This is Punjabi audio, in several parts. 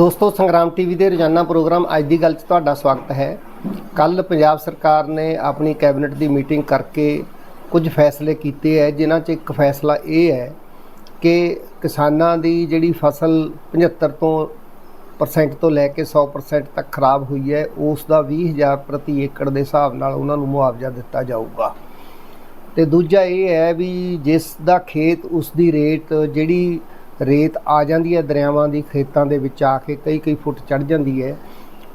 ਦੋਸਤੋ, ਸੰਗਰਾਮ ਟੀਵੀ ਦੇ ਰੋਜ਼ਾਨਾ ਪ੍ਰੋਗਰਾਮ ਅੱਜ ਦੀ ਗੱਲ 'ਚ ਤੁਹਾਡਾ ਸਵਾਗਤ ਹੈ। ਕੱਲ ਪੰਜਾਬ ਸਰਕਾਰ ਨੇ ਆਪਣੀ ਕੈਬਨਿਟ ਦੀ ਮੀਟਿੰਗ ਕਰਕੇ ਕੁਝ ਫੈਸਲੇ ਕੀਤੇ ਹੈ, ਜਿਨ੍ਹਾਂ 'ਚ ਇੱਕ ਫੈਸਲਾ ਇਹ ਹੈ ਕਿ ਕਿਸਾਨਾਂ ਦੀ ਜਿਹੜੀ ਫਸਲ 75 ਤੋਂ ਪਰਸੈਂਟ ਤੋਂ ਲੈ ਕੇ 100% ਤੱਕ ਖਰਾਬ ਹੋਈ ਹੈ, ਉਸ ਦਾ 20000 ਪ੍ਰਤੀ ਏਕੜ ਦੇ ਹਿਸਾਬ ਨਾਲ ਉਹਨਾਂ ਨੂੰ ਮੁਆਵਜ਼ਾ ਦਿੱਤਾ ਜਾਊਗਾ। ਤੇ ਦੂਜਾ ਇਹ ਹੈ ਵੀ ਜਿਸ ਦਾ ਖੇਤ ਉਸ ਦੀ ਰੇਟ ਜਿਹੜੀ ਰੇਤ ਆ ਜਾਂਦੀ ਹੈ ਦਰਿਆਵਾਂ ਦੀ, ਖੇਤਾਂ ਦੇ ਵਿੱਚ ਆ ਕੇ ਕਈ ਕਈ ਫੁੱਟ ਚੜ ਜਾਂਦੀ ਹੈ।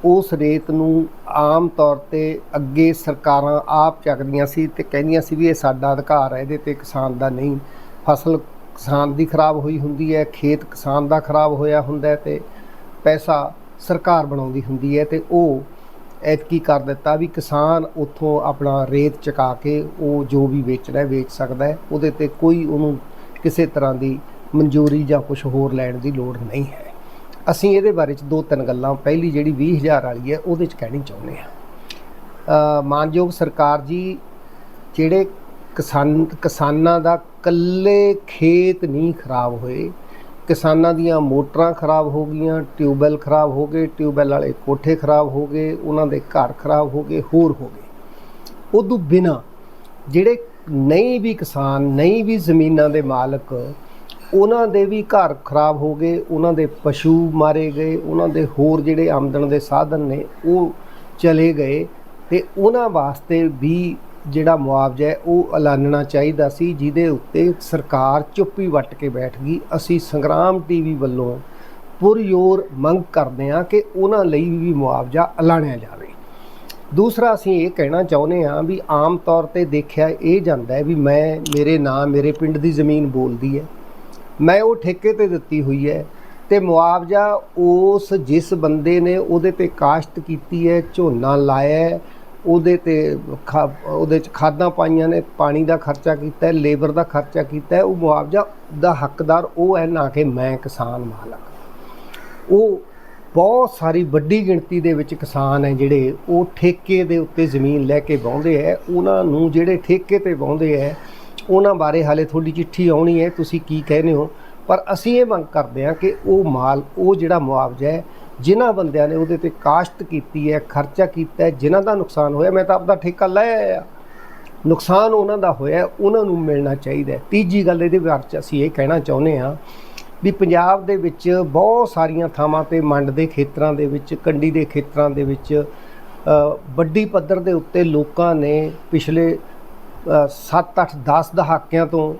ਉਸ ਰੇਤ ਨੂੰ ਆਮ ਤੌਰ ਤੇ ਅੱਗੇ ਸਰਕਾਰਾਂ ਆਪ ਚੱਕਦੀਆਂ ਸੀ ਤੇ ਕਹਿੰਦੀਆਂ ਸੀ ਵੀ ਇਹ ਸਾਡਾ ਅਧਿਕਾਰ ਹੈ, ਇਹਦੇ ਤੇ ਕਿਸਾਨ ਦਾ ਨਹੀਂ। ਫਸਲ ਕਿਸਾਨ ਦੀ ਖਰਾਬ ਹੋਈ ਹੁੰਦੀ ਹੈ, ਖੇਤ ਕਿਸਾਨ ਦਾ ਖਰਾਬ ਹੋਇਆ ਹੁੰਦਾ ਹੈ ਤੇ ਪੈਸਾ ਸਰਕਾਰ ਬਣਾਉਂਦੀ ਹੁੰਦੀ ਹੈ ਤੇ ਉਹ ਐਤਕੀ ਕਰ ਦਿੱਤਾ ਵੀ ਕਿਸਾਨ ਉੱਥੋਂ ਆਪਣਾ ਰੇਤ ਚਕਾ ਕੇ ਉਹ ਜੋ ਵੀ ਵੇਚਣਾ ਵੇਚ ਸਕਦਾ ਹੈ। ਉਹਦੇ ਤੇ ਕੋਈ ਉਹਨੂੰ ਕਿਸੇ ਤਰ੍ਹਾਂ ਦੀ ਮਨਜ਼ੂਰੀ ਜਾਂ ਕੁਝ ਹੋਰ ਲੈਣ ਦੀ ਲੋੜ ਨਹੀਂ ਹੈ। ਅਸੀਂ ਇਹਦੇ ਬਾਰੇ ਚ ਦੋ ਤਿੰਨ ਗੱਲਾਂ, ਪਹਿਲੀ ਜਿਹੜੀ 20000 ਵਾਲੀ ਹੈ, ਉਹਦੇ ਚ ਕਹਿਣੀ ਚਾਹੁੰਦੇ ਹਾਂ। ਮਾਨਯੋਗ ਸਰਕਾਰ ਜੀ, ਜਿਹੜੇ ਕਿਸਾਨ, ਕਿਸਾਨਾਂ ਦਾ ਕੱਲੇ ਖੇਤ ਨਹੀਂ ਖਰਾਬ ਹੋਏ, ਕਿਸਾਨਾਂ ਦੀਆਂ ਮੋਟਰਾਂ ਖਰਾਬ ਹੋ ਗਈਆਂ, ਟਿਊਬਵੈਲ ਖਰਾਬ ਹੋ ਗਏ, ਟਿਊਬਵੈਲ ਵਾਲੇ ਕੋਠੇ ਖਰਾਬ ਹੋ ਗਏ, ਉਹਨਾਂ ਦੇ ਘਰ ਖਰਾਬ ਹੋ ਗਏ, ਹੋਰ ਹੋ ਗਏ। ਉਦੋਂ ਬਿਨਾ ਜਿਹੜੇ ਨਹੀਂ ਵੀ ਕਿਸਾਨ, ਨਹੀਂ ਵੀ ਜ਼ਮੀਨਾਂ ਦੇ ਮਾਲਕ ਉਹਨਾਂ ਦੇ ਵੀ ਘਰ ਖਰਾਬ ਹੋ ਗਏ, ਉਹਨਾਂ ਦੇ ਪਸ਼ੂ ਮਾਰੇ ਗਏ, ਉਹਨਾਂ ਦੇ ਹੋਰ ਜਿਹੜੇ ਆਮਦਨ ਦੇ ਸਾਧਨ ਨੇ, ਉਹ ਚਲੇ ਗਏ ਤੇ ਉਹਨਾਂ ਵਾਸਤੇ ਵੀ ਜਿਹੜਾ ਮੁਆਵਜ਼ਾ ਹੈ, ਉਹ ਐਲਾਨਣਾ ਚਾਹੀਦਾ ਸੀ, ਜਿਹਦੇ ਉੱਤੇ ਸਰਕਾਰ ਚੁੱਪੀ ਵੱਟ ਕੇ ਬੈਠ ਗਈ। ਅਸੀਂ ਸੰਗਰਾਮ ਟੀਵੀ ਵੱਲੋਂ ਪੁਰਯੋਰ ਮੰਗ ਕਰਦੇ ਹਾਂ ਕਿ ਉਹਨਾਂ ਲਈ ਵੀ ਮੁਆਵਜ਼ਾ ਐਲਾਨਿਆ ਜਾਵੇ। ਦੂਸਰਾ, ਅਸੀਂ ਇਹ ਕਹਿਣਾ ਚਾਹੁੰਦੇ ਹਾਂ ਵੀ ਆਮ ਤੌਰ ਤੇ ਦੇਖਿਆ ਇਹ ਜਾਂਦਾ ਹੈ ਵੀ ਮੈਂ, ਮੇਰੇ ਨਾਂ, ਮੇਰੇ ਪਿੰਡ ਦੀ ਜ਼ਮੀਨ ਬੋਲਦੀ ਹੈ। ਮੈਂ ਉਹ ਠੇਕੇ ਤੇ ਦਿੱਤੀ ਹੋਈ ਹੈ ਤੇ ਮੁਆਵਜ਼ਾ ਉਸ ਜਿਸ ਬੰਦੇ ਨੇ ਉਹਦੇ ਤੇ ਕਾਸ਼ਤ ਕੀਤੀ ਹੈ, ਝੋਨਾ ਲਾਇਆ ਉਹਦੇ ਤੇ ਖਾ- ਉਹਦੇ ਚ ਖਾਦਾਂ ਪਾਈਆਂ ਨੇ, ਪਾਣੀ ਦਾ ਖਰਚਾ ਕੀਤਾ ਹੈ, ਲੇਬਰ ਦਾ ਖਰਚਾ ਕੀਤਾ ਹੈ, ਉਹ ਮੁਆਵਜ਼ਾ ਦਾ ਹੱਕਦਾਰ ਉਹ ਹੈ, ਨਾ ਕਿ ਮੈਂ ਕਿਸਾਨ ਮਾਲਕ। ਉਹ ਬਹੁਤ ਸਾਰੀ ਵੱਡੀ ਗਿਣਤੀ ਦੇ ਵਿੱਚ ਕਿਸਾਨ ਹੈ ਜਿਹੜੇ ਉਹ ਠੇਕੇ ਦੇ ਉੱਤੇ ਜ਼ਮੀਨ ਲੈ ਕੇ ਵਾਹੁੰਦੇ ਹੈ, ਉਹਨਾਂ ਨੂੰ ਜਿਹੜੇ ਠੇਕੇ ਤੇ ਵਾਹੁੰਦੇ ਹੈ ਉਹਨਾਂ ਬਾਰੇ ਹਾਲੇ ਤੁਹਾਡੀ ਚਿੱਠੀ ਆਉਣੀ ਹੈ, ਤੁਸੀਂ ਕੀ ਕਹਿੰਦੇ ਹੋ? ਪਰ ਅਸੀਂ ਇਹ ਮੰਗ ਕਰਦੇ ਹਾਂ ਕਿ ਉਹ ਮਾਲ, ਉਹ ਜਿਹੜਾ ਮੁਆਵਜ਼ਾ ਹੈ, ਜਿਨ੍ਹਾਂ ਬੰਦਿਆਂ ਨੇ ਉਹਦੇ ਤੇ ਕਾਸ਼ਤ ਕੀਤੀ ਹੈ, ਖਰਚਾ ਕੀਤਾ ਹੈ, ਜਿਨ੍ਹਾਂ ਦਾ ਨੁਕਸਾਨ ਹੋਇਆ, ਮੈਂ ਤਾਂ ਆਪਦਾ ਠੇਕਾ ਲੈ ਆਇਆ। ਨੁਕਸਾਨ ਉਹਨਾਂ ਦਾ ਹੋਇਆ, ਉਹਨਾਂ ਨੂੰ ਮਿਲਣਾ ਚਾਹੀਦਾ ਤੀਜੀ ਗੱਲ ਇਹਦੇ ਬਾਰੇ 'ਚ ਅਸੀਂ ਇਹ ਕਹਿਣਾ ਚਾਹੁੰਦੇ ਹਾਂ ਵੀ ਪੰਜਾਬ ਦੇ ਵਿੱਚ ਬਹੁਤ ਸਾਰੀਆਂ ਥਾਵਾਂ ਤੇ ਮੰਡ ਦੇ ਖੇਤਰਾਂ ਦੇ ਵਿੱਚ ਕੰਡੀ ਦੇ ਖੇਤਰਾਂ ਦੇ ਵਿੱਚ ਵੱਡੀ ਪੱਧਰ ਦੇ ਉੱਤੇ ਲੋਕਾਂ ਨੇ ਪਿਛਲੇ 7 8 10 ਦਹਾਕਿਆਂ ਤੋਂ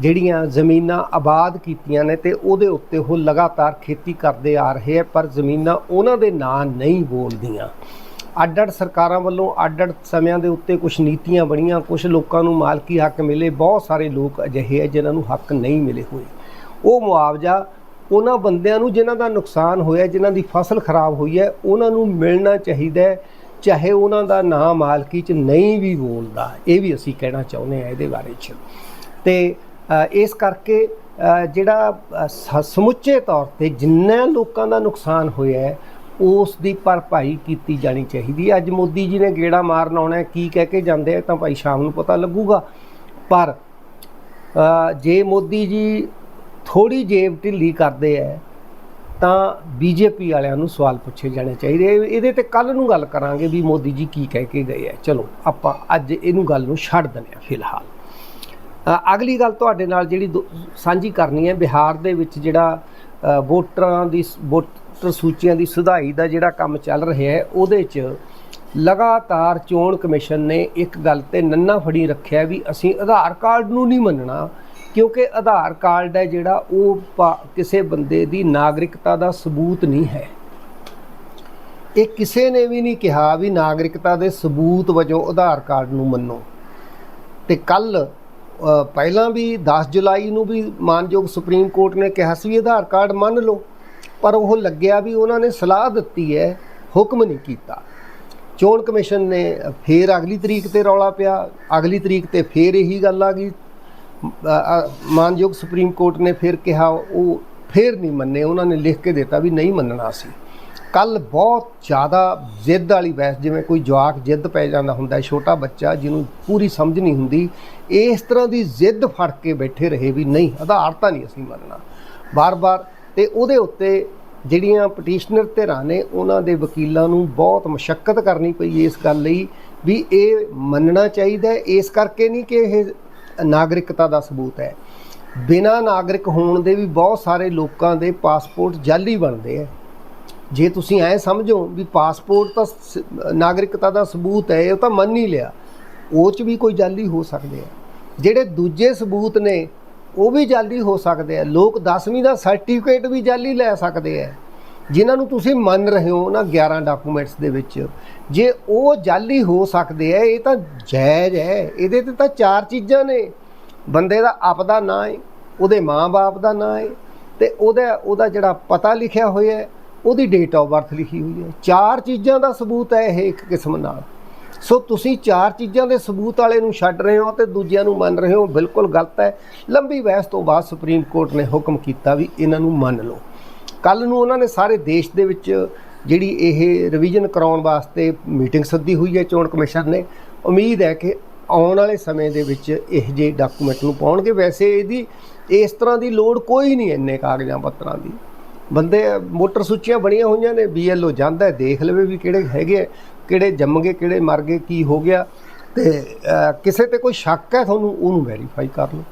ਜਿਹੜੀਆਂ ਜ਼ਮੀਨਾਂ ਆਬਾਦ ਕੀਤੀਆਂ ਨੇ ਤੇ ਉਹਦੇ ਉੱਤੇ ਉਹ ਲਗਾਤਾਰ ਖੇਤੀ ਕਰਦੇ ਆ ਰਹੇ ਆ, ਪਰ ਜ਼ਮੀਨਾਂ ਉਹਨਾਂ ਦੇ ਨਾਂ ਨਹੀਂ ਬੋਲਦੀਆਂ। ਅੱਡ-ਅੱਡ ਸਰਕਾਰਾਂ ਵੱਲੋਂ ਅੱਡ-ਅੱਡ ਸਮਿਆਂ ਦੇ ਉੱਤੇ ਕੁਝ ਨੀਤੀਆਂ ਬਣੀਆਂ ਕੁਝ ਲੋਕਾਂ ਨੂੰ ਮਾਲਕੀ ਹੱਕ ਮਿਲੇ, ਬਹੁਤ ਸਾਰੇ ਲੋਕ ਅਜਿਹੇ ਆ ਜਿਨ੍ਹਾਂ ਨੂੰ ਹੱਕ ਨਹੀਂ ਮਿਲੇ ਹੋਏ। ਉਹ ਮੁਆਵਜ਼ਾ ਉਹਨਾਂ ਬੰਦਿਆਂ ਨੂੰ ਜਿਨ੍ਹਾਂ ਦਾ ਨੁਕਸਾਨ ਹੋਇਆ, ਜਿਨ੍ਹਾਂ ਦੀ ਫਸਲ ਖਰਾਬ ਹੋਈ ਹੈ, ਉਹਨਾਂ ਨੂੰ ਮਿਲਣਾ ਚਾਹੀਦਾ ਹੈ। ਚਾਹੇ ਉਹਨਾਂ ਦਾ ਨਾਂ ਮਾਲਕੀ 'ਚ ਨਹੀਂ ਵੀ ਬੋਲਦਾ, ਇਹ ਵੀ ਅਸੀਂ ਕਹਿਣਾ ਚਾਹੁੰਦੇ ਆ ਇਹਦੇ ਬਾਰੇ 'ਚ। ਤੇ ਇਸ ਕਰਕੇ ਜਿਹੜਾ ਸ- ਸਮੁੱਚੇ ਤੌਰ ਤੇ ਜਿੰਨਾ ਲੋਕਾਂ ਦਾ ਨੁਕਸਾਨ ਹੋਇਆ ਹੈ, ਉਸ ਦੀ ਭਰਪਾਈ ਕੀਤੀ ਜਾਣੀ ਚਾਹੀਦੀ ਹੈ। ਅੱਜ ਮੋਦੀ ਜੀ ਨੇ ਗੇੜਾ ਮਾਰਨ ਆਉਣਾ ਕੀ ਕਹਿ ਕੇ ਜਾਂਦੇ ਆ ਤਾਂ ਭਾਈ ਸ਼ਾਮ ਨੂੰ ਪਤਾ ਲੱਗੂਗਾ। ਪਰ ਜੇ ਮੋਦੀ ਜੀ ਥੋੜੀ ਜੇਬ ਢਿੱਲੀ ਕਰਦੇ ਐ ਤਾਂ ਬੀਜੇਪੀ ਵਾਲਿਆਂ ਨੂੰ ਸਵਾਲ ਪੁੱਛੇ ਜਾਣੇ ਚਾਹੀਦੇ ਇਹਦੇ ਤੇ ਕੱਲ ਨੂੰ ਗੱਲ ਕਰਾਂਗੇ ਵੀ ਮੋਦੀ ਜੀ ਕੀ ਕਹਿ ਕੇ ਗਏ ਐ ਚਲੋ, ਆਪਾਂ ਅੱਜ ਇਹਨੂੰ ਗੱਲ ਨੂੰ ਛੱਡ ਦਿੰਦੇ ਆ ਫਿਲਹਾਲ। ਅਗਲੀ ਗੱਲ ਤੁਹਾਡੇ ਨਾਲ ਜਿਹੜੀ ਦੋ- ਸਾਂਝੀ ਕਰਨੀ ਹੈ, ਬਿਹਾਰ ਦੇ ਵਿੱਚ ਜਿਹੜਾ ਵੋਟਰਾਂ ਦੀ ਵੋਟਰ ਸੂਚੀਆਂ ਦੀ ਸੁਧਾਈ ਦਾ ਜਿਹੜਾ ਕੰਮ ਚੱਲ ਰਿਹਾ ਹੈ, ਉਹਦੇ 'ਚ ਲਗਾਤਾਰ ਚੋਣ ਕਮਿਸ਼ਨ ਨੇ ਇੱਕ ਗੱਲ ਤੇ ਨੰਨਾ ਫੜੀ ਰੱਖਿਆ ਵੀ ਅਸੀਂ ਆਧਾਰ ਕਾਰਡ ਨੂੰ ਨਹੀਂ ਮੰਨਣਾ। ਕਿਉਂਕਿ ਆਧਾਰ ਕਾਰਡ ਹੈ ਜਿਹੜਾ, ਉਹ ਪਾ- ਕਿਸੇ ਬੰਦੇ ਦੀ ਨਾਗਰਿਕਤਾ ਦਾ ਸਬੂਤ ਨਹੀਂ ਹੈ। ਇਹ ਕਿਸੇ ਨੇ ਵੀ ਨਹੀਂ ਕਿਹਾ ਵੀ ਨਾਗਰਿਕਤਾ ਦੇ ਸਬੂਤ ਵਜੋਂ ਆਧਾਰ ਕਾਰਡ ਨੂੰ ਮੰਨੋ। ਤੇ ਕੱਲ ਪਹਿਲਾਂ ਵੀ 10 ਜੁਲਾਈ ਨੂੰ ਵੀ ਮਾਨਯੋਗ ਸੁਪਰੀਮ ਕੋਰਟ ਨੇ ਕਿਹਾ ਸੀ ਵੀ ਆਧਾਰ ਕਾਰਡ ਮੰਨ ਲਓ। ਪਰ ਉਹ ਲੱਗਿਆ ਵੀ ਉਹਨਾਂ ਨੇ ਸਲਾਹ ਦਿੱਤੀ ਹੈ, ਹੁਕਮ ਨਹੀਂ ਕੀਤਾ। ਚੋਣ ਕਮਿਸ਼ਨ ਨੇ ਫੇਰ ਅਗਲੀ ਤਰੀਕ ਤੇ ਰੌਲਾ ਪਿਆ। ਅਗਲੀ ਤਰੀਕ ਤੇ ਫੇਰ ਇਹੀ ਗੱਲ ਆ ਗਈ। ਮਾਨਯੋਗ ਸੁਪਰੀਮ ਕੋਰਟ ਨੇ ਫਿਰ ਕਿਹਾ, ਉਹ ਫਿਰ ਨਹੀਂ ਮੰਨੇ। ਉਹਨਾਂ ਨੇ ਲਿਖ ਕੇ ਦਿੱਤਾ ਵੀ ਨਹੀਂ ਮੰਨਣਾ ਸੀ। ਕੱਲ ਬਹੁਤ ਜ਼ਿਆਦਾ ਜ਼ਿੱਦ ਵਾਲੀ ਬਹਿਸ, ਜਿਵੇਂ ਕੋਈ ਜਵਾਕ ਜਿੱਦ ਪੈ ਜਾਂਦਾ ਹੁੰਦਾ ਛੋਟਾ ਬੱਚਾ ਜਿਹਨੂੰ ਪੂਰੀ ਸਮਝ ਨਹੀਂ ਹੁੰਦੀ, ਇਸ ਤਰ੍ਹਾਂ ਦੀ ਜ਼ਿੱਦ ਫੜ ਕੇ ਬੈਠੇ ਰਹੇ ਵੀ ਨਹੀਂ, ਆਧਾਰ ਤਾਂ ਨਹੀਂ ਅਸੀਂ ਮੰਨਣਾ। ਬਾਰ-ਬਾਰ ਤੇ ਉਹਦੇ ਉੱਤੇ ਜਿਹੜੀਆਂ ਪਟੀਸ਼ਨਰ ਧਿਰਾਂ ਨੇ, ਉਹਨਾਂ ਦੇ ਵਕੀਲਾਂ ਨੂੰ ਬਹੁਤ ਮੁਸ਼ਕਲ ਕਰਨੀ ਪਈ ਇਸ ਗੱਲ ਲਈ ਵੀ ਇਹ ਮੰਨਣਾ ਚਾਹੀਦਾ ਇਸ ਕਰਕੇ ਨਹੀਂ ਕਿ ਇਹ ਨਾਗਰਿਕਤਾ ਦਾ ਸਬੂਤ ਹੈ। ਬਿਨਾਂ ਨਾਗਰਿਕ ਹੋਣ ਦੇ ਵੀ ਬਹੁਤ ਸਾਰੇ ਲੋਕਾਂ ਦੇ ਪਾਸਪੋਰਟ ਜਾਲੀ ਬਣਦੇ ਆ। ਜੇ ਤੁਸੀਂ ਐ ਸਮਝੋ ਵੀ ਪਾਸਪੋਰਟ ਤਾਂ ਸ- ਨਾਗਰਿਕਤਾ ਦਾ ਸਬੂਤ ਹੈ, ਉਹ ਤਾਂ ਮੰਨ ਹੀ ਲਿਆ। ਉਹ ਚ ਵੀ ਕੋਈ ਜਾਲੀ ਹੋ ਸਕਦੇ ਆ। ਜਿਹੜੇ ਦੂਜੇ ਸਬੂਤ ਨੇ, ਉਹ ਵੀ ਜਾਲੀ ਹੋ ਸਕਦੇ ਆ। ਲੋਕ 10ਵੀਂ ਦਾ ਸਰਟੀਫਿਕੇਟ ਵੀ ਜਾਲੀ ਲੈ ਸਕਦੇ ਆ। ਜਿਨ੍ਹਾਂ ਨੂੰ ਤੁਸੀਂ ਮੰਨ ਰਹੇ ਹੋ ਨਾ 11 ਡਾਕੂਮੈਂਟਸ ਦੇ ਵਿੱਚ, ਜੇ ਉਹ ਜਾਲੀ ਹੋ ਸਕਦੇ ਆ ਇਹ ਤਾਂ ਜਾਇਜ਼ ਹੈ ਇਹਦੇ ਤੇ ਤਾਂ ਚਾਰ ਚੀਜ਼ਾਂ ਨੇ। ਬੰਦੇ ਦਾ ਆਪਦਾ ਨਾਂ ਹੈ ਉਹਦੇ ਮਾਂ-ਬਾਪ ਦਾ ਨਾਂ ਹੈ ਤੇ ਉਹਦਾ ਉਹਦਾ ਜਿਹੜਾ ਪਤਾ ਲਿਖਿਆ ਹੋਇਆ ਹੈ ਉਹਦੀ ਡੇਟ ਆਫ ਬਰਥ ਲਿਖੀ ਹੋਈ ਹੈ ਚਾਰ ਚੀਜ਼ਾਂ ਦਾ ਸਬੂਤ ਹੈ ਇਹ ਇੱਕ ਕਿਸਮ ਨਾਲ। ਸੋ ਤੁਸੀਂ ਚਾਰ ਚੀਜ਼ਾਂ ਦੇ ਸਬੂਤ ਵਾਲੇ ਨੂੰ ਛੱਡ ਰਹੇ ਹੋ ਤੇ ਦੂਜਿਆਂ ਨੂੰ ਮੰਨ ਰਹੇ ਹੋ, ਬਿਲਕੁਲ ਗਲਤ ਹੈ ਲੰਬੀ ਬਹਿਸ ਤੋਂ ਬਾਅਦ ਸੁਪਰੀਮ ਕੋਰਟ ਨੇ ਹੁਕਮ ਕੀਤਾ ਵੀ ਇਹਨਾਂ ਨੂੰ ਮੰਨ ਲਓ। ਕੱਲ ਨੂੰ ਉਹਨਾਂ ਨੇ ਸਾਰੇ ਦੇਸ਼ ਦੇ ਵਿੱਚ ਜਿਹੜੀ ਇਹ ਰਿਵੀਜ਼ਨ ਕਰਾਉਣ ਵਾਸਤੇ ਮੀਟਿੰਗ ਸੱਦੀ ਹੋਈ ਹੈ ਚੋਣ ਕਮਿਸ਼ਨ ਨੇ। ਉਮੀਦ ਹੈ ਕਿ ਆਉਣ ਵਾਲੇ ਸਮੇਂ ਦੇ ਵਿੱਚ ਇਹ ਜੇ ਡਾਕੂਮੈਂਟ ਨੂੰ ਪਾਉਣਗੇ। ਵੈਸੇ ਇਹਦੀ ਇਸ ਤਰ੍ਹਾਂ ਦੀ ਲੋੜ ਕੋਈ ਨਹੀਂ ਇੰਨੇ ਕਾਗਜ਼ਾਂ ਪੱਤਰਾਂ ਦੀ। ਬੰਦੇ ਮੋਟਰ ਸੂਚੀਆਂ ਬਣੀਆਂ ਹੋਈਆਂ ਨੇ ਬੀਐਲਓ ਜਾਂਦਾ ਦੇਖ ਲਵੇ ਵੀ ਕਿਹੜੇ ਹੈਗੇ ਆ, ਕਿਹੜੇ ਜੰਮ ਗਏ ਕਿਹੜੇ ਮਰ ਗਏ ਕੀ ਹੋ ਗਿਆ। ਤੇ ਕਿਸੇ ਤੇ ਕੋਈ ਸ਼ੱਕ ਹੈ ਤੁਹਾਨੂੰ ਉਹਨੂੰ ਵੈਰੀਫਾਈ ਕਰ ਲਓ।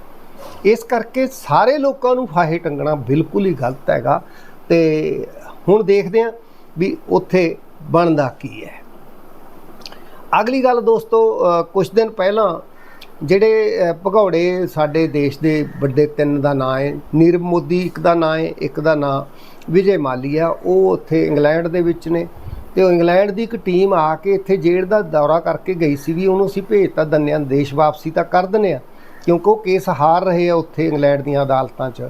ਇਸ ਕਰਕੇ ਸਾਰੇ ਲੋਕਾਂ ਨੂੰ ਫਾਹੇ ਟੰਗਣਾ ਬਿਲਕੁਲ ਹੀ ਗਲਤ ਹੈਗਾ। ਤੇ ਹੁਣ ਦੇਖਦੇ ਹਾਂ ਵੀ ਉੱਥੇ ਬਣਦਾ ਕੀ ਹੈ। ਅਗਲੀ ਗੱਲ ਦੋਸਤੋ ਅ, ਕੁਝ ਦਿਨ ਪਹਿਲਾਂ ਜਿਹੜੇ ਭਗੌੜੇ ਸਾਡੇ ਦੇਸ਼ ਦੇ ਵੱਡੇ ਤਿੰਨ ਦਾ ਨਾਂ ਹੈ ਨੀਰਵ ਮੋਦੀ ਇੱਕ ਦਾ ਨਾਂ ਹੈ ਇੱਕ ਦਾ ਨਾਂ ਵਿਜੇ ਮਾਲੀਆ ਉਹ ਉੱਥੇ ਇੰਗਲੈਂਡ ਦੇ ਵਿੱਚ ਨੇ ਤੇ ਉਹ ਇੰਗਲੈਂਡ ਦੀ ਇੱਕ ਟੀਮ ਆ ਕੇ ਇੱਥੇ ਜੇਲ੍ਹ ਦਾ ਦੌਰਾ ਕਰਕੇ ਗਈ ਸੀ ਵੀ ਉਹਨੂੰ ਅਸੀਂ ਭੇਜਤਾ ਦੰਨਿਆਂ ਨੂੰ ਦੇਸ਼ ਵਾਪਸੀ ਤਾਂ ਕਰ ਦਿੰਦੇ ਆ ਕਿਉਂਕਿ ਉਹ ਕੇਸ ਹਾਰ ਰਹੇ ਆ ਉੱਥੇ ਇੰਗਲੈਂਡ ਦੀਆਂ ਅਦਾਲਤਾਂ 'ਚ।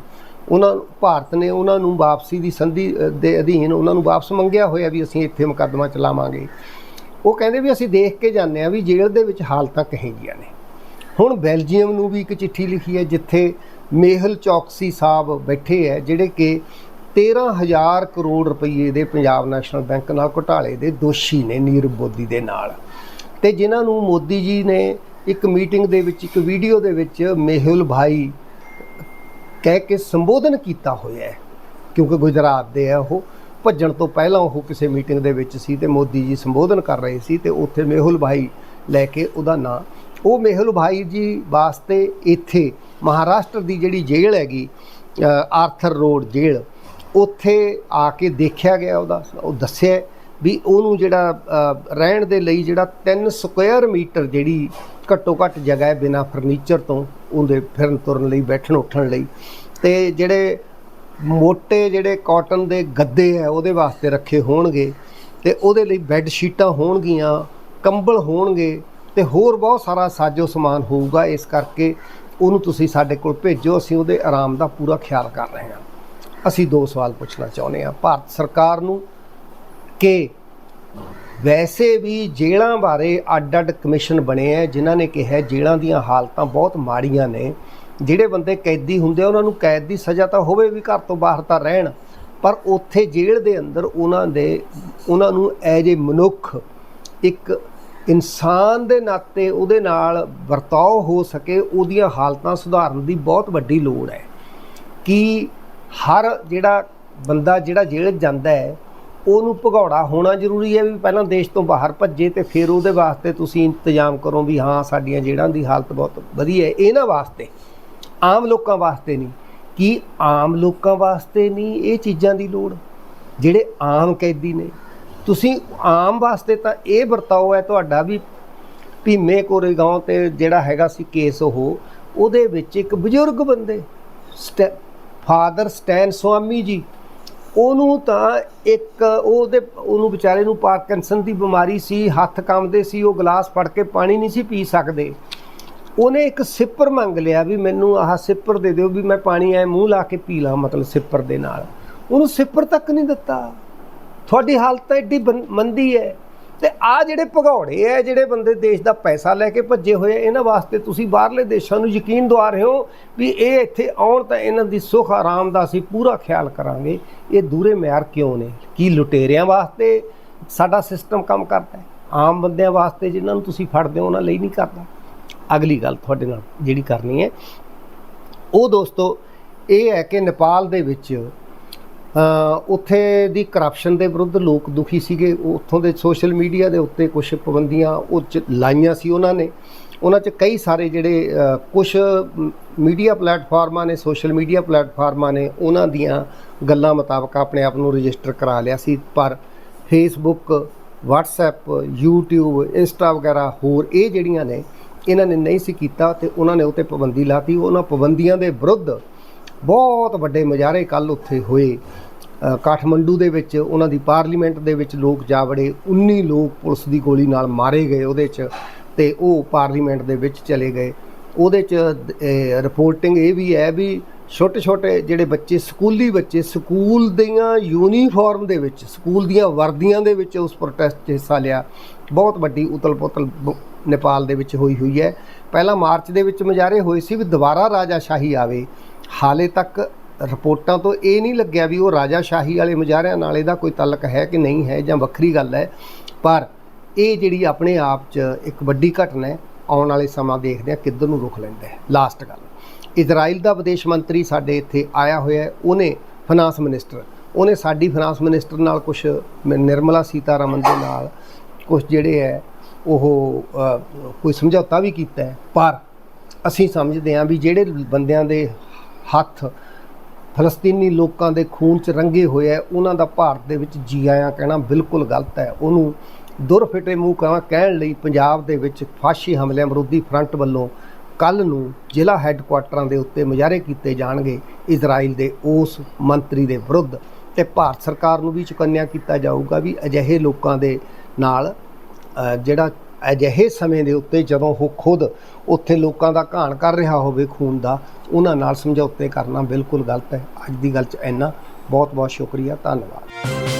ਉਹਨਾਂ ਭਾਰਤ ਨੇ ਉਹਨਾਂ ਨੂੰ ਵਾਪਸੀ ਦੀ ਸੰਧੀ ਦੇ ਅਧੀਨ ਉਹਨਾਂ ਨੂੰ ਵਾਪਸ ਮੰਗਿਆ ਹੋਇਆ ਵੀ ਅਸੀਂ ਇੱਥੇ ਮੁਕੱਦਮਾ ਚਲਾਵਾਂਗੇ। ਉਹ ਕਹਿੰਦੇ ਵੀ ਅਸੀਂ ਦੇਖ ਕੇ ਜਾਂਦੇ ਆ ਵੀ ਜੇਲ੍ਹ ਦੇ ਵਿੱਚ ਹਾਲਤਾਂ ਕਹੇ ਜੀਆਂ ਨੇ। ਹੁਣ ਬੈਲਜੀਅਮ ਨੂੰ ਵੀ ਇੱਕ ਚਿੱਠੀ ਲਿਖੀ ਹੈ ਜਿੱਥੇ ਮੇਹਲ ਚੌਕਸੀ ਸਾਹਿਬ ਬੈਠੇ ਹੈ, ਜਿਹੜੇ ਕਿ 13000 ਕਰੋੜ ਰੁਪਏ ਦੇ ਪੰਜਾਬ ਨੈਸ਼ਨਲ ਬੈਂਕ ਨਾਲ ਘੁਟਾਲੇ ਦੇ ਦੋਸ਼ੀ ਨੇ ਨੀਰਵ ਮੋਦੀ ਦੇ ਨਾਲ। ਤੇ ਜਿਨ੍ਹਾਂ ਨੂੰ ਮੋਦੀ ਜੀ ਨੇ ਇੱਕ ਮੀਟਿੰਗ ਦੇ ਵਿੱਚ, ਇੱਕ ਵੀਡੀਓ ਦੇ ਵਿੱਚ ਮੇਹੁਲ ਭਾਈ ਕਹਿ ਕੇ ਸੰਬੋਧਨ ਕੀਤਾ ਹੋਇਆ ਹੈ। ਕਿਉਂਕਿ ਗੁਜਰਾਤ ਦੇ ਆ ਉਹ, ਭੱਜਣ ਤੋਂ ਪਹਿਲਾਂ ਉਹ ਕਿਸੇ ਮੀਟਿੰਗ ਦੇ ਵਿੱਚ ਸੀ ਤੇ ਮੋਦੀ ਜੀ ਸੰਬੋਧਨ ਕਰ ਰਹੇ ਸੀ ਤੇ ਉੱਥੇ ਮੇਹੁਲ ਭਾਈ ਲੈ ਕੇ ਉਹਦਾ ਨਾਂ। ਉਹ ਮੇਹੁਲ ਭਾਈ ਜੀ ਵਾਸਤੇ ਇੱਥੇ ਮਹਾਰਾਸ਼ਟਰ ਦੀ ਜਿਹੜੀ ਜੇਲ੍ਹ ਹੈਗੀ ਆਰਥਰ ਰੋਡ ਜੇਲ੍ਹ, ਉੱਥੇ ਆ ਕੇ ਦੇਖਿਆ ਗਿਆ ਉਹਦਾ। ਉਹ ਦੱਸਿਆ ਵੀ ਉਹਨੂੰ ਜਿਹੜਾ ਰਹਿਣ ਦੇ ਲਈ ਜਿਹੜਾ 3 ਸਕੁਅਰ ਮੀਟਰ ਜਿਹੜੀ ਘੱਟੋ ਘੱਟ ਜਗ੍ਹਾ ਹੈ ਬਿਨਾ ਫਰਨੀਚਰ ਤੋਂ ਉਹਦੇ ਫਿਰਨ ਤੁਰਨ ਲਈ, ਬੈਠਣ ਉੱਠਣ ਲਈ। ਤੇ ਜਿਹੜੇ ਮੋٹے ਜਿਹੜੇ ਕਾਟਨ ਦੇ ਗੱਦੇ ਆ, ਉਹਦੇ ਵਾਸਤੇ ਰੱਖੇ ਹੋਣਗੇ। ਤੇ ਉਹਦੇ ਲਈ ਬੈੱਡ ਸ਼ੀਟਾਂ ਹੋਣਗੀਆਂ, ਕੰਬਲ ਹੋਣਗੇ ਤੇ ਹੋਰ ਬਹੁਤ ਸਾਰਾ ਸਾਜੋ ਸਮਾਨ ਹੋਊਗਾ। ਇਸ ਕਰਕੇ ਉਹਨੂੰ ਤੁਸੀਂ ਸਾਡੇ ਕੋਲ ਭੇਜੋ, ਅਸੀਂ ਉਹਦੇ ਆਰਾਮ ਦਾ ਪੂਰਾ ਖਿਆਲ ਕਰ ਰਹੇ ਹਾਂ। ਅਸੀਂ ਦੋ ਸਵਾਲ ਪੁੱਛਣਾ ਚਾਹੁੰਦੇ ਹਾਂ। ਭਾਰਤ ਸਰਕਾਰ ਨੂੰ ਕਿ ਵੈਸੇ ਵੀ ਜੇਲ੍ਹਾਂ ਬਾਰੇ ਅੱਡ-ਅੱਡ ਕਮਿਸ਼ਨ ਬਣੇ ਆ, ਜਿਨ੍ਹਾਂ ਨੇ ਕਿਹਾ ਜੇਲ੍ਹਾਂ ਦੀਆਂ ਹਾਲਤਾਂ ਬਹੁਤ ਮਾੜੀਆਂ ਨੇ। ਜਿਹੜੇ ਬੰਦੇ ਕੈਦੀ ਹੁੰਦੇ ਆ, ਉਹਨਾਂ ਨੂੰ ਕੈਦ ਦੀ ਸਜ਼ਾ ਤਾਂ ਹੋਵੇ ਵੀ ਘਰ ਤੋਂ ਬਾਹਰ ਤਾਂ ਰਹਿਣ, ਪਰ ਉੱਥੇ ਜੇਲ੍ਹ ਦੇ ਅੰਦਰ ਉਹਨਾਂ ਦੇ, ਉਹਨਾਂ ਨੂੰ ਐਜ ਏ ਮਨੁੱਖ ਇੱਕ ਇਨਸਾਨ ਦੇ ਨਾਤੇ ਉਹਦੇ ਨਾਲ ਵਰਤਾਓ ਹੋ ਸਕੇ, ਉਹਦੀਆਂ ਹਾਲਤਾਂ ਸੁਧਾਰਨ ਦੀ ਬਹੁਤ ਵੱਡੀ ਲੋੜ ਹੈ। ਕਿ ਹਰ ਜਿਹੜਾ ਬੰਦਾ ਜਿਹੜਾ ਜੇਲ੍ਹ ਜਾਂਦਾ ਹੈ ਉਹਨੂੰ ਭਗੌੜਾ ਹੋਣਾ ਜ਼ਰੂਰੀ ਹੈ ਵੀ ਪਹਿਲਾਂ ਦੇਸ਼ ਤੋਂ ਬਾਹਰ ਭੱਜੇ ਤੇ ਫਿਰ ਉਹਦੇ ਵਾਸਤੇ ਤੁਸੀਂ ਇੰਤਜ਼ਾਮ ਕਰੋ ਵੀ ਹਾਂ, ਸਾਡੀਆਂ ਜੇਲ੍ਹਾਂ ਦੀ ਹਾਲਤ ਬਹੁਤ ਵਧੀਆ ਹੈ। ਇਹਨਾਂ ਵਾਸਤੇ, ਆਮ ਲੋਕਾਂ ਵਾਸਤੇ ਨਹੀਂ। ਕੀ ਆਮ ਲੋਕਾਂ ਵਾਸਤੇ ਨਹੀਂ? ਇਹ ਚੀਜ਼ਾਂ ਦੀ ਲੋੜ, ਜਿਹੜੇ ਆਮ ਕੈਦੀ ਨੇ। ਤੁਸੀਂ ਆਮ ਵਾਸਤੇ ਤਾਂ ਇਹ ਵਰਤਾਓ ਹੈ ਤੁਹਾਡਾ ਵੀ ਭੀਮੇ ਕੋਰੇਗਾਂਵ ਤੇ ਜਿਹੜਾ ਹੈਗਾ ਸੀ ਕੇਸ ਉਹ, ਉਹਦੇ ਵਿੱਚ ਇੱਕ ਬਜ਼ੁਰਗ ਬੰਦੇ ਫਾਦਰ ਸਟੈਨ ਸਵਾਮੀ ਜੀ ਉਹਨੂੰ ਤਾਂ ਇੱਕ ਉਹਦੇ ਉਹਨੂੰ ਵਿਚਾਰੇ ਨੂੰ ਪਾਰਕਿੰਸਨ ਦੀ ਬਿਮਾਰੀ ਸੀ, ਹੱਥ ਕੰਮਦੇ ਸੀ, ਉਹ ਗਲਾਸ ਫੜ ਕੇ ਪਾਣੀ ਨਹੀਂ ਸੀ ਪੀ ਸਕਦੇ। ਉਹਨੇ ਇੱਕ ਸਿੱਪਰ ਮੰਗ ਲਿਆ ਵੀ ਮੈਨੂੰ ਆਹ ਸਿੱਪਰ ਦੇ ਦਿਓ ਵੀ ਮੈਂ ਪਾਣੀ ਐ ਮੂੰਹ ਲਾ ਕੇ ਪੀ ਲਾਂ, ਮਤਲਬ ਸਿੱਪਰ ਦੇ ਨਾਲ। ਉਹਨੂੰ ਸਿੱਪਰ ਤੱਕ ਨਹੀਂ ਦਿੱਤਾ। ਤੁਹਾਡੀ ਹਾਲਤ ਐਡੀ ਬੰ- ਮੰਦੀ ਹੈ ਤੇ ਆ ਜਿਹੜੇ ਭਗੌੜੇ ਐ ਜਿਹੜੇ ਬੰਦੇ ਦੇਸ਼ ਦਾ ਪੈਸਾ ਲੈ ਕੇ ਭੱਜੇ ਹੋਏ ਆ, ਇਹਨਾਂ ਵਾਸਤੇ ਤੁਸੀਂ ਬਾਹਰਲੇ ਦੇਸ਼ਾਂ ਨੂੰ ਯਕੀਨ ਦਵਾ ਰਹੇ ਹੋ ਵੀ ਇਹ ਇੱਥੇ ਆਉਣ ਤਾਂ ਇਹਨਾਂ ਦੀ ਸੁੱਖ ਆਰਾਮ ਦਾ ਅਸੀਂ ਪੂਰਾ ਖਿਆਲ ਕਰਾਂਗੇ। ਇਹ ਦੂਰੇ ਮਿਆਰ ਕਿਉਂ ਨੇ? ਕੀ ਲੁਟੇਰਿਆਂ ਵਾਸਤੇ ਸਾਡਾ ਸਿਸਟਮ ਕੰਮ ਕਰਦਾ ਹੈ? ਆਮ ਬੰਦਿਆਂ ਵਾਸਤੇ ਜਿਨ੍ਹਾਂ ਨੂੰ ਤੁਸੀਂ ਫੜਦੇ ਹੋ ਉਹਨਾਂ ਲਈ ਨਹੀਂ ਕਰਦਾ। ਅਗਲੀ ਗੱਲ ਤੁਹਾਡੇ ਨਾਲ ਜਿਹੜੀ ਕਰਨੀ ਹੈ। ਉਹ ਦੋਸਤੋ ਇਹ ਹੈ ਕਿ ਨੇਪਾਲ ਦੇ ਵਿੱਚ ਉੱਥੇ ਦੀ ਕਰਪਸ਼ਨ ਦੇ ਵਿਰੁੱਧ ਲੋਕ ਦੁਖੀ ਸੀਗੇ। ਉੱਥੋਂ ਦੇ ਸੋਸ਼ਲ ਮੀਡੀਆ ਦੇ ਉੱਤੇ ਕੁਝ ਪਾਬੰਦੀਆਂ ਉਹ 'ਚ ਲਾਈਆਂ ਸੀ ਉਹਨਾਂ ਨੇ। ਉਹਨਾਂ 'ਚ ਕਈ ਸਾਰੇ ਜਿਹੜੇ ਕੁਝ ਮੀਡੀਆ ਪਲੇਟਫਾਰਮਾਂ ਨੇ ਸੋਸ਼ਲ ਮੀਡੀਆ ਪਲੇਟਫਾਰਮਾਂ ਨੇ, ਉਹਨਾਂ ਦੀਆਂ ਗੱਲਾਂ ਮੁਤਾਬਕ ਆਪਣੇ ਆਪ ਨੂੰ ਰਜਿਸਟਰ ਕਰਾ ਲਿਆ ਸੀ। ਪਰ ਫੇਸਬੁੱਕ WhatsApp, YouTube ਇੰਸਟਾ ਵਗੈਰਾ ਹੋਰ ਇਹ ਜਿਹੜੀਆਂ ਨੇ, ਇਹਨਾਂ ਨੇ ਨਹੀਂ ਸੀ ਕੀਤਾ ਤੇ ਉਹਨਾਂ ਨੇ ਉਤੇ ਪਾਬੰਦੀ ਲਾਤੀ। ਉਹਨਾਂ ਪਾਬੰਦੀਆਂ ਦੇ ਵਿਰੁੱਧ ਬਹੁਤ ਵੱਡੇ ਮੁਜ਼ਾਹਰੇ ਕੱਲ ਉੱਥੇ ਹੋਏ। ਕਾਠਮੰਡੂ ਦੇ ਵਿੱਚ, ਉਹਨਾਂ ਦੀ ਪਾਰਲੀਮੈਂਟ ਦੇ ਵਿੱਚ ਲੋਕ ਜਾ ਵੜੇ 19 ਲੋਕ ਪੁਲਿਸ ਦੀ ਗੋਲੀ ਨਾਲ ਮਾਰੇ ਗਏ ਉਹਦੇ 'ਚ ਤੇ ਉਹ ਪਾਰਲੀਮੈਂਟ ਦੇ ਵਿੱਚ ਚਲੇ ਗਏ। ਉਹਦੇ 'ਚ ਰਿਪੋਰਟਿੰਗ ਇਹ ਵੀ ਹੈ ਵੀ ਛੋਟੇ ਛੋਟੇ ਜਿਹੜੇ ਬੱਚੇ, ਸਕੂਲੀ ਬੱਚੇ, ਸਕੂਲ ਦੀਆਂ ਯੂਨੀਫਾਰਮ ਦੇ ਵਿੱਚ, ਸਕੂਲ ਦੀਆਂ ਵਰਦੀਆਂ ਦੇ ਵਿੱਚ ਉਸ ਪ੍ਰੋਟੈਸਟ 'ਚ ਹਿੱਸਾ ਲਿਆ। ਬਹੁਤ ਵੱਡੀ ਉਤਲ-ਪੁਤਲ ਬ- ਨੇਪਾਲ ਦੇ ਵਿੱਚ ਹੋਈ ਹੋਈ ਹੈ। ਪਹਿਲਾਂ ਮਾਰਚ ਦੇ ਵਿੱਚ ਮੁਜ਼ਾਹਰੇ ਹੋਏ ਸੀ ਵੀ ਦੁਬਾਰਾ ਰਾਜਾ ਸ਼ਾਹੀ ਆਵੇ। ਹਾਲੇ ਤੱਕ ਰਿਪੋਰਟਾਂ ਤੋਂ ਇਹ ਨਹੀਂ ਲੱਗਿਆ ਵੀ ਉਹ ਰਾਜਾਸ਼ਾਹੀ ਵਾਲੇ ਮੁਜ਼ਾਹਰਿਆਂ ਨਾਲ ਇਹਦਾ ਕੋਈ ਤਾਲੁਕ ਹੈ ਕਿ ਨਹੀਂ ਹੈ ਜਾਂ ਵੱਖਰੀ ਗੱਲ ਹੈ। ਪਰ ਇਹ ਜਿਹੜੀ ਆਪਣੇ ਆਪ 'ਚ ਇੱਕ ਵੱਡੀ ਘਟਨਾ ਹੈ, ਆਉਣ ਵਾਲੇ ਸਮਾਂ ਦੇਖਦੇ ਆ ਕਿੱਧਰ ਨੂੰ ਰੁਖ ਲੈਂਦਾ ਹੈ। ਲਾਸਟ ਗੱਲ, ਇਜ਼ਰਾਈਲ ਦਾ ਵਿਦੇਸ਼ ਮੰਤਰੀ ਸਾਡੇ ਇੱਥੇ ਆਇਆ ਹੋਇਆ ਹੈ, ਉਹਨੇ ਫਾਈਨਾਂਸ ਮਿਨਿਸਟਰ ਉਹਨੇ ਸਾਡੀ ਫਾਈਨਾਂਸ ਮਿਨਿਸਟਰ ਨਾਲ ਕੁਝ ਨਿਰਮਲਾ ਸੀਤਾਰਮਨ ਦੇ ਨਾਲ ਕੁਝ ਜਿਹੜੇ ਹੈ, ਉਹ ਕੋਈ ਸਮਝੌਤਾ ਵੀ ਕੀਤਾ ਪਰ ਅਸੀਂ ਸਮਝਦੇ ਹਾਂ ਵੀ ਜਿਹੜੇ ਬੰਦਿਆਂ ਦੇ ਹੱਥ। ਫਲਸਤੀਨੀ ਲੋਕਾਂ ਦੇ ਖੂਨ 'ਚ ਰੰਗੇ ਹੋਏ ਹੈ ਉਹਨਾਂ ਦਾ ਭਾਰਤ ਦੇ ਵਿੱਚ ਜੀ ਆਇਆਂ ਕਹਿਣਾ ਬਿਲਕੁਲ ਗਲਤ ਹੈ ਉਹਨੂੰ ਦੁਰ ਫਿਟੇ ਮੂੰਹ ਕਹਾਂ ਕਹਿਣ ਲਈ ਪੰਜਾਬ ਦੇ ਵਿੱਚ ਫਾਸ਼ੀ ਹਮਲਿਆਂ ਵਿਰੋਧੀ ਫਰੰਟ ਵੱਲੋਂ ਕੱਲ ਨੂੰ ਜ਼ਿਲ੍ਹਾ ਹੈੱਡਕੁਆਟਰਾਂ ਦੇ ਉੱਤੇ ਮੁਜ਼ਾਹਰੇ ਕੀਤੇ ਜਾਣਗੇ ਇਜ਼ਰਾਈਲ ਦੇ ਉਸ ਮੰਤਰੀ ਦੇ ਵਿਰੁੱਧ। ਤੇ ਭਾਰਤ ਸਰਕਾਰ ਨੂੰ ਵੀ ਚੁਕੰਨਿਆ ਕੀਤਾ ਜਾਊਗਾ ਵੀ ਅਜਿਹੇ ਲੋਕਾਂ ਦੇ ਨਾਲ ਜਿਹੜਾ ਅਜਿਹੇ ਸਮੇਂ ਦੇ ਉੱਤੇ ਜਦੋਂ ਉਹ ਖੁਦ ਉੱਥੇ ਲੋਕਾਂ ਦਾ ਘਾਣ ਕਰ ਰਿਹਾ ਹੋਵੇ ਖੂਨ ਦਾ, ਉਹਨਾਂ ਨਾਲ ਸਮਝੌਤੇ ਕਰਨਾ ਬਿਲਕੁਲ ਗਲਤ ਹੈ। ਅੱਜ ਦੀ ਗੱਲ 'ਚ ਇੰਨਾ। ਬਹੁਤ ਬਹੁਤ ਸ਼ੁਕਰੀਆ। ਧੰਨਵਾਦ।